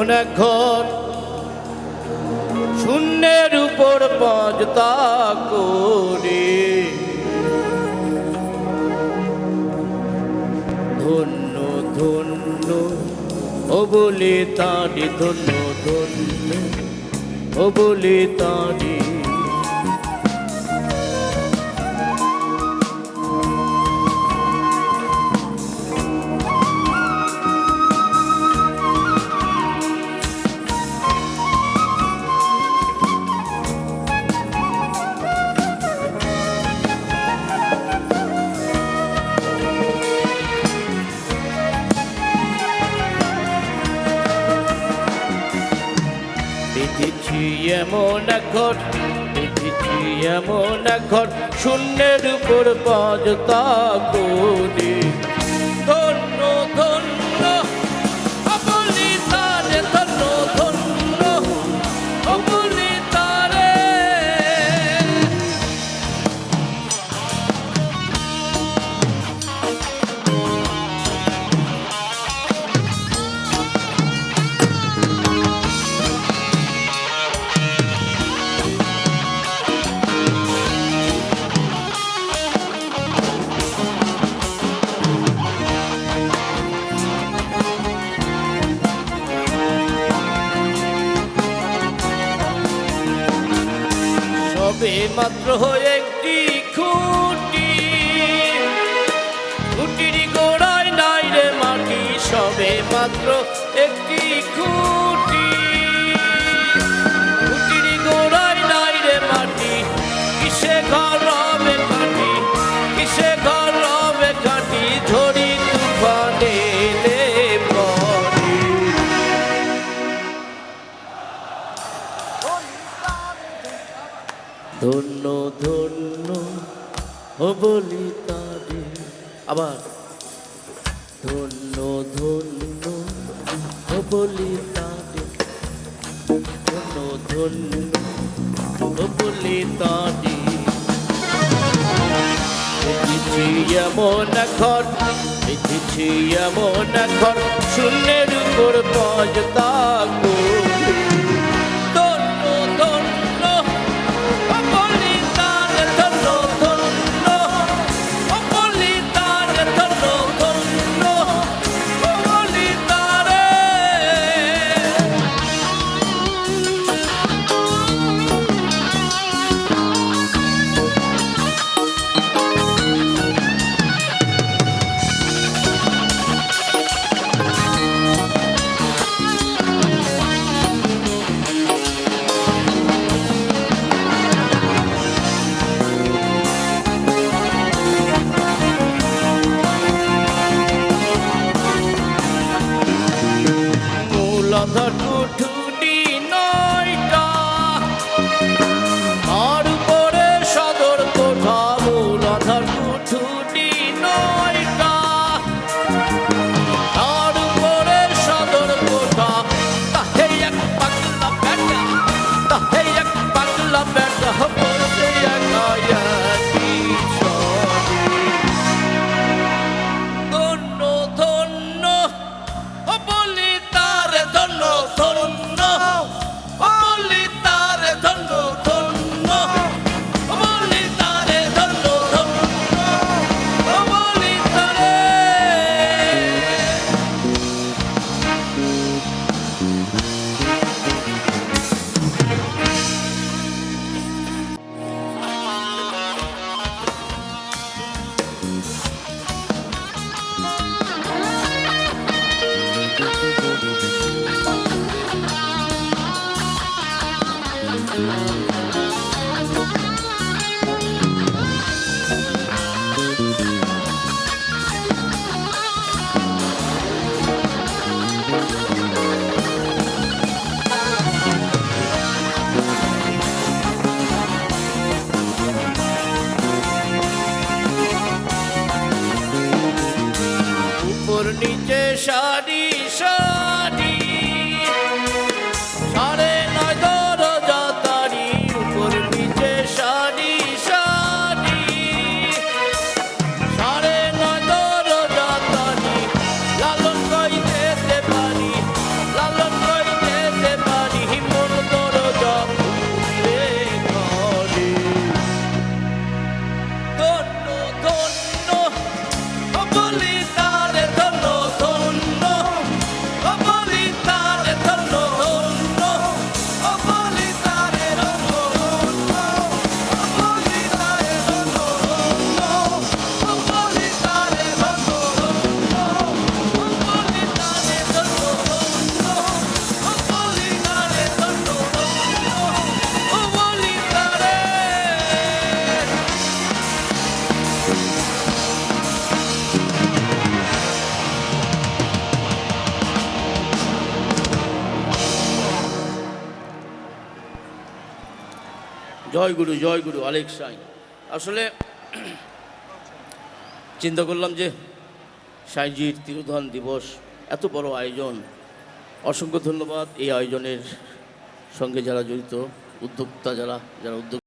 এমন এক ঘর। শূন্যের উপর পাঁচতা করে। ধন্য ধন্য, ও বলে তাঁরি ধন্য ধন্য, ও বলে তাঁরি এমন এক ঘর দেখেছি এমন এক ঘর শূন্যের উপর পাঁচতা করে মাত্র একটি খুঁটি। খুঁটির গোড়ায় নাই রে মাটি, সবে মাত্র একটি খুঁটি। খুঁটির গোড়ায় নাই রে মাটি, কিসে ঘর হবে কাটি কিসে ঘর হবে কাটি ঝড়ি ধন্য ধন্য ও বলি তারে। আবার। ধন্য ধন্য ও বলি তারে। ধন্য ধন্য ও বলি তারে। দেখেছি এমন ঘর দেখেছি এমন ঘর, শূন্যের উপর পজতা ধন্য Боже, яка я জয় গুরু জয় গুরু আলেক সাই। আসলে চিন্তা করলাম যে সাইজির তিরোধান দিবস এত বড় আয়োজন। অসংখ্য ধন্যবাদ এই আয়োজনের সঙ্গে যারা জড়িত, উদ্যোক্তা যারা যারা উদ্যোগ